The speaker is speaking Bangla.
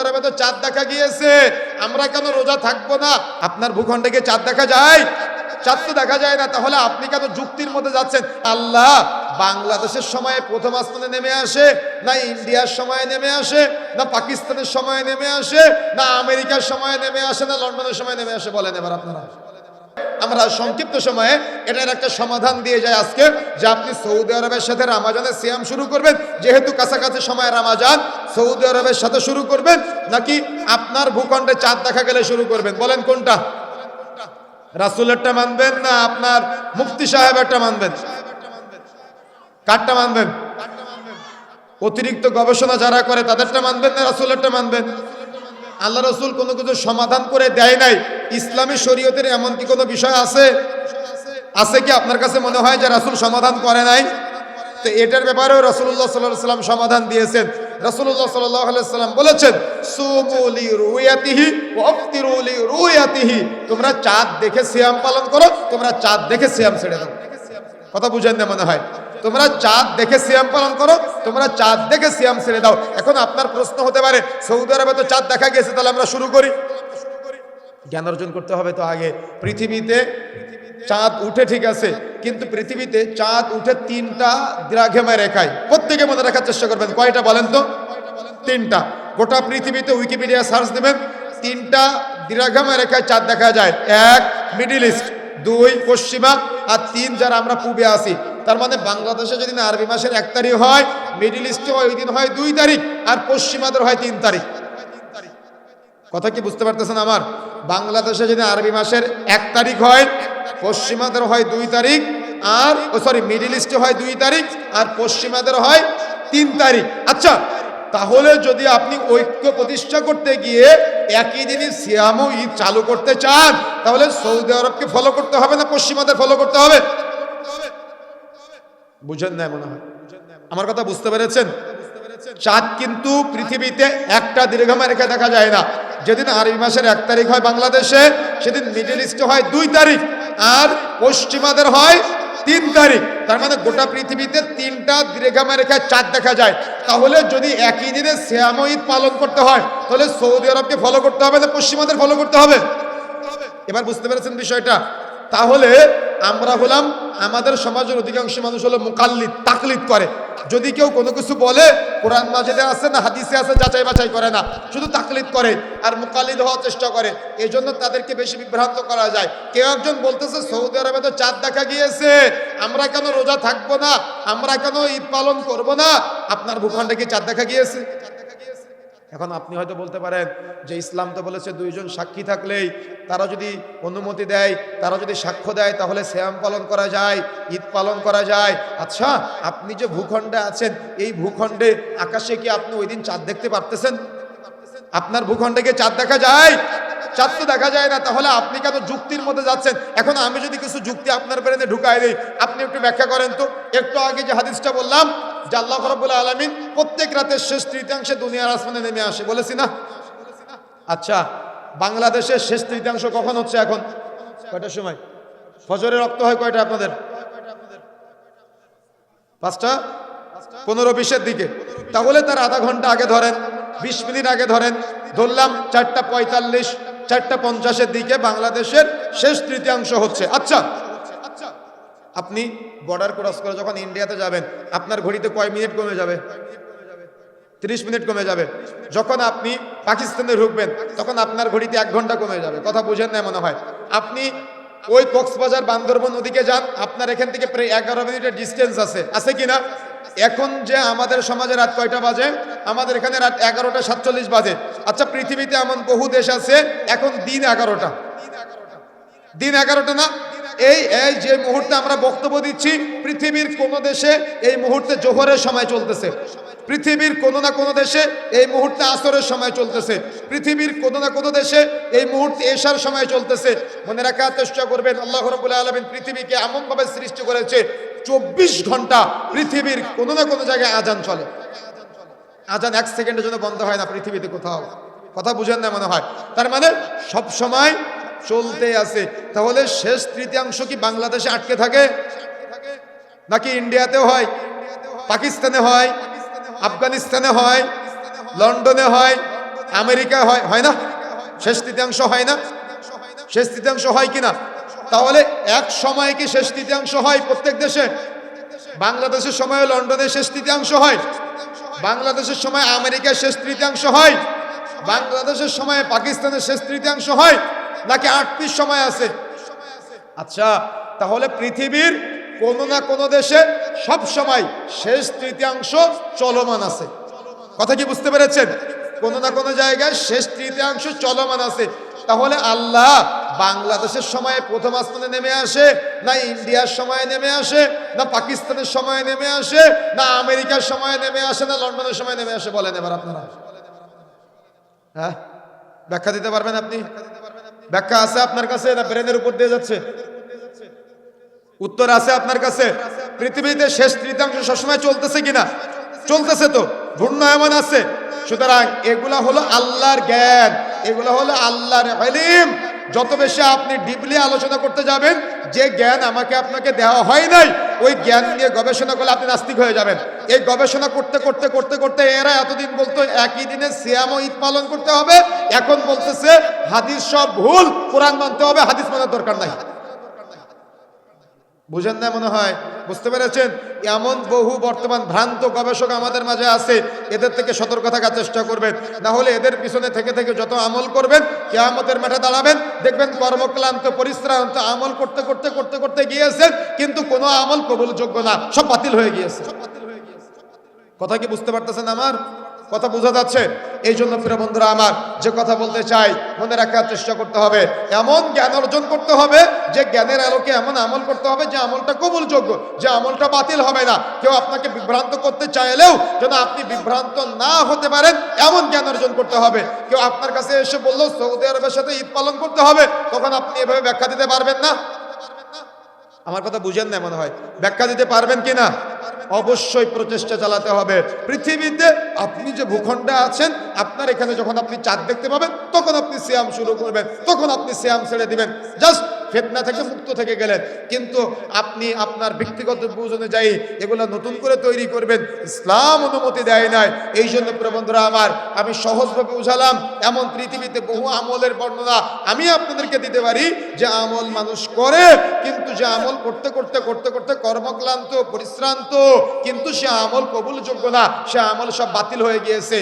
আরবে তো চাঁদ দেখা গিয়েছে। আমরা কেন রোজা থাকব না? আপনার ভূখণ্ডে গিয়ে চাঁদ দেখা যায়? চাঁদ তো দেখা যায় না, তাহলে আপনি কেন যুক্তির মধ্যে যাচ্ছেন? আল্লাহ, বাংলাদেশের সময়ে প্রথম আসমানে নেমে আসে, না ইন্ডিয়ার সময়ে নেমে আসে, না পাকিস্তানের সময়ে নেমে আসে, না আমেরিকার সময়ে নেমে আসে, না লন্ডনের সময় নেমে আসে বলেন এবার আপনারা। আমরা সংক্ষিপ্ত সময়ে এটার একটা সমাধান দিয়ে যাই আজকে, যে আপনি সৌদি আরবের সাথে রামাজানের সিয়াম শুরু করবেন, যেহেতু কাছাকাছি সময় রামাজান, সৌদি আরবের সাথে শুরু করবেন, নাকি আপনার ভূখণ্ডে চাঁদ দেখা গেলে শুরু করবেন? বলেন কোনটা? রাসুলেরটা মানবেন না আপনার মুফতি সাহেবেরটা মানবেন? কারটা মানবেন? অতিরিক্ত গবেষণা যারা করে তাদেরটা মানবেন না রাসুলেরটা মানবেন? আল্লাহ রসুল কোনো কিছু সমাধান করে দেয় নাই। ইসলামী শরীয়তের এমন কি কোনো বিষয় আছে? আছে কি আপনার কাছে মনে হয় যে রাসুল সমাধান করে নাই? তো এটার ব্যাপারেও রাসুল্লাহ সাল্লাহ সাল্লাম সমাধান দিয়েছেন। রাসুল্লাহ সাল্লাহ সাল্লাম বলেছেন তোমরা চাঁদ দেখে সিয়াম পালন করো, তোমরা চাঁদ দেখে সিয়াম ছেড়ে দাও। কথা বুঝেন না মনে হয়? তোমরা চাঁদ দেখে সিয়াম পালন করো, তোমরা চাঁদ দেখে সিয়াম ছেড়ে দাও। এখন আপনার প্রশ্ন হতে পারে, সৌদি আরবে তো চাঁদ দেখা গেছে, তাহলে আমরা শুরু করি। জ্ঞান অর্জন করতে হবে তো আগে। পৃথিবীতে চাঁদ উঠে ঠিক আছে, কিন্তু পৃথিবীতে চাঁদ উঠে তিনটা দ্রাঘেমা রেখায়। প্রত্যেকে মনে রাখার চেষ্টা করবেন, কয়টা বলেন তো? তিনটা। গোটা পৃথিবীতে উইকিপিডিয়া সার্চ দেবেন, তিনটা দ্রাঘেমা রেখায় চাঁদ দেখা যায়। এক, মিডিল ইস্ট, দুই, পশ্চিমা, আর তিন যারা আমরা পূবে আসি তার মানে বাংলাদেশে যদি না আরবি মাসের এক তারিখ হয় মিডিল ইস্টে ওই দিন হয় দুই তারিখ, আর পশ্চিমাদের হয় তিন তারিখ। কথা কি বুঝতে পারতেছেন আমার? বাংলাদেশে যদি আরবি মাসের এক তারিখ হয় পশ্চিমাদের হয় দুই তারিখ, আর, ও সরি মিডিল ইস্টে হয় দুই তারিখ, আর পশ্চিমাদের হয় তিন তারিখ। আচ্ছা তাহলে যদি আপনি ঐক্য প্রতিষ্ঠা করতে গিয়ে একই দিনই সিয়াম ঈদ চালু করতে চান, তাহলে সৌদি আরবকে ফলো করতে হবে না পশ্চিমাদের ফলো করতে হবে? বুঝেন না মনে হয়। আমার কথা বুঝতে পেরেছেন? চাঁদ কিন্তু পৃথিবীতে একটা দীর্ঘমা রেখে দেখা যায় না। যেদিন আরবি মাসের এক তারিখ হয় বাংলাদেশে, সেদিন মিডিল ইস্টে হয় দুই তারিখ আর পশ্চিমাদের হয় তিন তারিখ। তার মানে গোটা পৃথিবীতে তিনটা দীর্ঘমা রেখায় চাঁদ দেখা যায়। তাহলে যদি একই দিনে শ্যাম ঈদ পালন করতে হয়, তাহলে সৌদি আরবকে ফলো করতে হবে না পশ্চিমাদের ফলো করতে হবে? এবার বুঝতে পেরেছেন বিষয়টা? তাহলে আমরা হলাম, আমাদের সমাজের অধিকাংশ মানুষ হলো মুকাল্লিদ, তাকলিদ করে। যদি কেউ কোনো কিছু বলে, কোরআন মাজিদে আছে না হাদিসে আছে, যাচাই বাছাই করে না, শুধু তাকলিদ করে আর মুকাল্লিদ হওয়ার চেষ্টা করে এই জন্য তাদেরকে বেশি বিভ্রান্ত করা যায়। কেউ একজন বলতেছে, সৌদি আরবে তো চাঁদ দেখা গিয়েছে, আমরা কেন রোজা থাকব না, আমরা কেন ঈদ পালন করব না, আপনার ভূখণ্ডে কি চাঁদ দেখা গিয়েছে? এখন আপনি হয়তো বলতে পারেন যে ইসলাম তো বলেছে দুইজন সাক্ষী থাকলেই তারা যদি অনুমতি দেয়, তারা যদি সাক্ষ্য দেয়, তাহলে শ্যাম পালন করা যায়, ঈদ পালন করা যায়। আচ্ছা আপনি যে ভূখণ্ডে আছেন, এই ভূখণ্ডে আকাশে কি আপনি ওই দিন চাঁদ দেখতে পারতেছেন? আপনার ভূখণ্ডে কি চাঁদ দেখা যায়? চাঁদ তো দেখা যায় না, তাহলে আপনি কেন যুক্তির মধ্যে যাচ্ছেন? এখন আমি যদি কিছু যুক্তি আপনার ব্রেনে ঢুকাই দিই, আপনি একটু ব্যাখ্যা করেন তো। একটু আগে যে হাদিসটা বললাম যে আল্লাহ রব্বুল আলমিন প্রত্যেক রাতের শেষ তৃতীয়াংশে দুনিয়ার আসমানে নেমে আসে, বলেছি না? আচ্ছা বাংলাদেশের শেষ তৃতীয়াংশ কখন হচ্ছে এখন? কয়টার সময়? ফজরে রক্ত হয় কয়টা আপনাদের? পাঁচটা? পনেরো বিশের দিকে। তাহলে তার আধা ঘণ্টা আগে ধরেন, বিশ মিনিট আগে ধরেন, ধরলাম চারটা পঁয়তাল্লিশ, চারটা পঞ্চাশের দিকে বাংলাদেশের শেষ তৃতীয়াংশ হচ্ছে। আচ্ছা আপনি বর্ডার ক্রস করে যখন ইন্ডিয়াতে যাবেন, আপনার ঘড়িতে কয় মিনিট কমে যাবে? তিরিশ মিনিট কমে যাবে। যখন আপনি পাকিস্তানে ঢুকবেন, তখন আপনার ঘড়িতে এক ঘণ্টা কমে যাবে। কথা বুঝেন না মনে হয়? আপনি ওই কক্সবাজার বান্দরবন নদীকে যান, আপনার এখান থেকে প্রায় এগারো মিনিটের ডিস্টেন্স আছে। আছে কি না এখন যে আমাদের সমাজে রাত কয়টা বাজে? আমাদের এখানে রাত এগারোটা সাতচল্লিশ বাজে। আচ্ছা পৃথিবীতে এমন বহু দেশ আছে, এখন দিন এগারোটা। দিন এগারোটা না? এই এই যে মুহূর্তে আমরা বক্তব্য দিচ্ছি, পৃথিবীর কোন দেশে এই মুহূর্তে জোহরের সময় চলতেছে। পৃথিবীর কোনো না কোনো দেশে এই মুহূর্তে আসরের সময় চলতেছে। পৃথিবীর কোনো না কোনো দেশে এই মুহূর্তে এশার সময় চলতেছে। মনে রাখার চেষ্টা করবেন, আল্লাহ রবুল্লাহ আলমিন পৃথিবীকে এমনভাবে সৃষ্টি করেছে, চব্বিশ ঘণ্টা পৃথিবীর কোনো না কোনো জায়গায় আজান চলে। আজান এক সেকেন্ডের জন্য বন্ধ হয় না পৃথিবীতে কোথাও। কথা বুঝেন না মনে হয়। তার মানে সব সময় চলতে আছে। তাহলে শেষ তৃতীয়াংশ কি বাংলাদেশে আটকে থাকে? নাকি ইন্ডিয়াতেও হয়? পাকিস্তানে হয়? আফগানিস্তানে হয়? লন্ডনে হয়? আমেরিকা হয়? হয় না? শেষ তৃতীয়াংশ হয় না? শেষ তৃতীয়াংশ হয় কিনা তাহলে এক সময় কি শেষ তৃতীয়াংশ হয় প্রত্যেক দেশে? বাংলাদেশের সময় লন্ডনের শেষ তৃতীয়াংশ হয়। বাংলাদেশের সময় আমেরিকার শেষ তৃতীয়াংশ হয়। বাংলাদেশের সময় পাকিস্তানের শেষ তৃতীয়াংশ হয়। নাকি আট পিস সময় আছে? আচ্ছা তাহলে পৃথিবীর কোনো না কোনো দেশে সব সময় শেষ তৃতীয়াংশ চলমান আছে। কথা কি বুঝতে পেরেছেন? কোনো না কোনো জায়গায় শেষ তৃতীয়াংশ চলমান আছে। তাহলে আল্লাহ বাংলাদেশের সময়ে প্রথম আসমানে নেমে আসে, না ইন্ডিয়ার সময়ে নেমে আসে, না পাকিস্তানের সময়ে নেমে আসে, না আমেরিকার সময়ে নেমে আসে, না লন্ডনের সময় নেমে আসে বলেন এবার আপনারা। হ্যাঁ? ব্যাখ্যা দিতে পারবেন আপনি? ব্যাখ্যা আছে আপনার কাছে না ব্রেনের উপর দিয়ে যাচ্ছে? উত্তর আছে আপনার কাছে। পৃথিবীতে শেষ তৃতীয়াংশ সবসময় চলতেছে কিনা? চলতেছে তো ঘূর্ণায়মান আছে। সুতরাং এগুলা হলো আল্লাহর জ্ঞান, এগুলো হলো আল্লাহর ইলম যত বেশি আপনি ডিপলি আলোচনা করতে যাবেন, যে জ্ঞান আমাকে আপনাকে দেওয়া হয় নাই, ওই জ্ঞান নিয়ে গবেষণা করলে আপনি নাস্তিক হয়ে যাবেন। এই গবেষণা করতে করতে করতে করতে এরা এতদিন বলতো, একই দিনে সিয়াম ঈদ পালন করতে হবে। এখন বলতেছে হাদিস সব ভুল, কোরআন মানতে হবে, হাদিস মানার দরকার নাই। বুঝেন না মনে হয়? বুঝতে পেরেছেন? এমন বহু বর্তমান ভ্রান্ত গবেষক আমাদের মাঝে আছে, এদের থেকে সতর্ক থাকার চেষ্টা করবেন। না হলে এদের পিছনে থেকে থেকে যত আমল করবেন, কেয়ামতের মাঠে দাঁড়াবেন, দেখবেন কর্মক্লান্ত, পরিশ্রান্ত, আমল করতে করতে করতে করতে গিয়েছেন, কিন্তু কোনো আমল কবুলযোগ্য না, সব বাতিল হয়ে গিয়েছে। কথা কি বুঝতে পারতেছেন আমার? কথা বোঝা যাচ্ছে? এই জন্য প্রিয় বন্ধুরা আমার যে কথা বলতে চাই, মনে রাখার চেষ্টা করতে হবে। এমন জ্ঞান অর্জন করতে হবে যে জ্ঞানের আলোকে এমন আমল করতে হবে যে আমলটা কবুলযোগ্য, যে আমলটা বাতিল হবে না। কেউ আপনাকে বিভ্রান্ত করতে চাইলেও যেন আপনি বিভ্রান্ত না হতে পারেন, এমন জ্ঞান অর্জন করতে হবে। কেউ আপনার কাছে এসে বলল, সৌদি আরবের সাথে ঈদ পালন করতে হবে তখন আপনি এভাবে ব্যাখ্যা দিতে পারবেন না? আমার কথা বুঝেন না মনে হয়। ব্যাখ্যা দিতে পারবেন কি না? অবশ্যই প্রচেষ্টা চালাতে হবে। পৃথিবীতে আপনি যে ভূখণ্ডে আছেন, আপনার এখানে যখন আপনি চাঁদ দেখতে পাবেন, তখন আপনি সিয়াম শুরু করবেন, তখন আপনি সিয়াম ছেড়ে দিবেন। জাস্ট ফেতনা থেকে মুক্ত থেকে গেলেন। কিন্তু আপনি আপনার ব্যক্তিগত বুঝ অনুযায়ী এগুলো নতুন করে তৈরি করবেন। ইসলাম অনুমতি দেয় নাই। এই জন্য প্রবন্ধরা আমার, আমি সহজভাবে বুঝালাম, এমন পৃথিবীতে বহু আমলের বর্ণনা আমি আপনাদেরকে দিতে পারি, যে আমল মানুষ করে, কিন্তু যে আমল করতে করতে করতে করতে কর্মক্লান্ত, পরিশ্রান্ত, কিন্তু সে আমল কবুলযোগ্য না, সে আমল সব বাতিল হয়ে গিয়েছে।